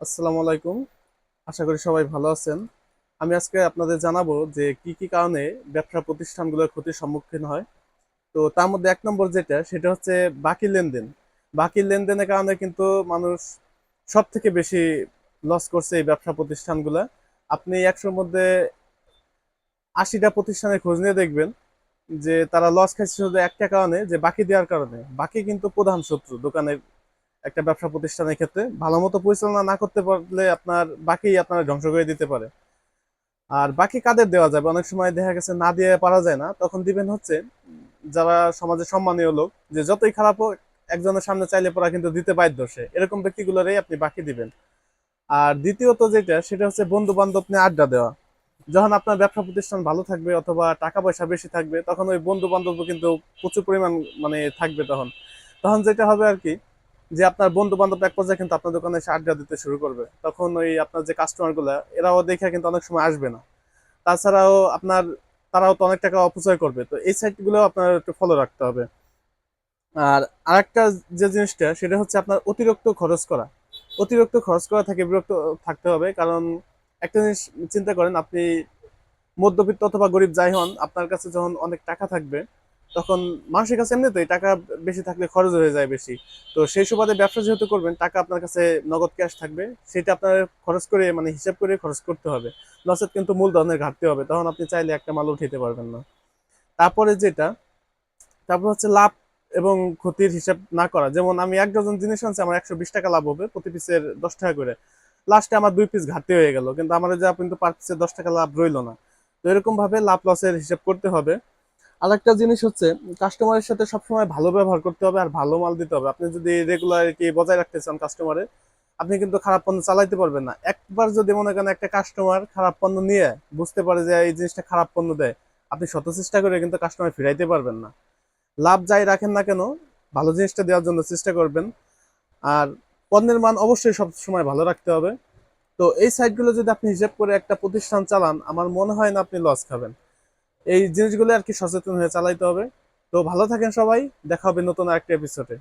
আসসালামু আলাইকুম। আশা করি সবাই ভালো আছেন। আমি আজকে আপনাদের জানাব যে কি কি কারণে ব্যবসা প্রতিষ্ঠানগুলোর ক্ষতির সম্মুখীন হয়। তো তার মধ্যে এক নম্বর যেটা, সেটা হচ্ছে বাকি লেনদেন। বাকি লেনদেনের কারণে কিন্তু মানুষ সব থেকে বেশি লস করছে এই ব্যবসা প্রতিষ্ঠানগুলো। আপনি একশোর মধ্যে আশিটা প্রতিষ্ঠানের খোঁজ নিয়ে দেখবেন যে তারা লস খাইছে শুধু একটা কারণে, যে বাকি দেওয়ার কারণে। বাকি কিন্তু প্রধান শত্রু, দোকানের একটা ব্যবসা প্রতিষ্ঠানের ক্ষেত্রে ভালো মতো পরিচালনা না করতে পারলে আপনার বাকি আপনার ধ্বংস করে দিতে পারে। আর বাকি কাদের দেওয়া যাবে? অনেক সময় দেখা গেছে না দিয়ে পারা যায় না। তখন দিবেন হচ্ছে যারা সমাজে সম্মানীয় লোক, যে যতই খারাপ হোক, একজনের সামনে চাইলে পড়া কিন্তু দিতে বাধ্য সে। এরকম ব্যক্তিগুলোরই আপনি বাকি দিবেন। আর দ্বিতীয়ত যেটা, সেটা হচ্ছে বন্ধু বান্ধব নিয়ে আড্ডা দেওয়া। যখন আপনার ব্যবসা প্রতিষ্ঠান ভালো থাকবে অথবা টাকা পয়সা বেশি থাকবে, তখন ওই বন্ধু বান্ধব কিন্তু প্রচুর পরিমাণ মানে থাকবে তখন। তখন যেটা হবে আর কি যে আপনার বন্ধু বান্ধব এক পর্যায়ে কিন্তু আপনার দোকানে এসে আড্ডা দিতে শুরু করবে। তখন ওই আপনার যে কাস্টমারগুলা, এরাও দেখে কিন্তু অনেক সময় আসবে না। তাছাড়াও আপনার, তারাও তো অনেক টাকা অপচয় করবে। তো এই সাইটগুলো আপনার একটু ফলো রাখতে হবে। আর আরেকটা যে জিনিসটা, সেটা হচ্ছে আপনার অতিরিক্ত খরচ করা। অতিরিক্ত খরচ করা থেকে বিরক্ত থাকতে হবে। কারণ একটা জিনিস চিন্তা করেন, আপনি মধ্যবিত্ত অথবা গরিব যাই হন, আপনার কাছে যখন অনেক টাকা থাকবে তখন মানুষের কাছে এমনিতেই টাকা বেশি থাকলে খরচ হয়ে যায় বেশি। তো সেই সুবাদে ব্যবসা যেহেতু করবেন, টাকা আপনার কাছে নগদ ক্যাশ থাকবে, সেটা আপনার খরচ করে মানে হিসাব করে খরচ করতে হবে। নচেত কিন্তু মূলধনের ঘাটতি হবে, তখন আপনি চাইলে একটা মাল উঠাইতে পারবেন না। তারপরে যেটা, তারপর হচ্ছে লাভ এবং ক্ষতির হিসাব না করা। যেমন আমি এক ডজন জিনিস আনছি, আমার একশো বিশ টাকা লাভ হবে, প্রতি পিসের দশ টাকা করে। লাস্টে আমার দুই পিস ঘাটতি হয়ে গেল, কিন্তু আমার যা কিন্তু পার পিসের দশ টাকা লাভ রইল না। তো এরকম ভাবে লাভ লসের হিসাব করতে হবে। আরেকটা জিনিস হচ্ছে কাস্টমারের সাথে সবসময় ভালো ব্যবহার করতে হবে আর ভালো মাল দিতে হবে। আপনি যদি রেগুলার রেগুলারিটি বজায় রাখতে চান কাস্টমারের আপনি কিন্তু খারাপ পণ্য চালাইতে পারবেন না। একবার যদি মনে করেন একটা কাস্টমার খারাপ পণ্য নিয়ে বুঝতে পারে যে এই জিনিসটা খারাপ পণ্য দেয়, আপনি শত চেষ্টা করে কিন্তু কাস্টমার ফিরাইতে পারবেন না। লাভ যাই রাখেন না কেন, ভালো জিনিসটা দেওয়ার জন্য চেষ্টা করবেন। আর পণ্যের মান অবশ্যই সব সময় ভালো রাখতে হবে। তো এই সাইটগুলো যদি আপনি হিসাব করে একটা প্রতিষ্ঠান চালান, আমার মনে হয় না আপনি লস খাবেন। এই জিনিসগুলো আর কি সচেতন হয়ে চালাইতে হবে। তো ভালো থাকেন সবাই, দেখা হবে নতুন আরেকটা এপিসোডে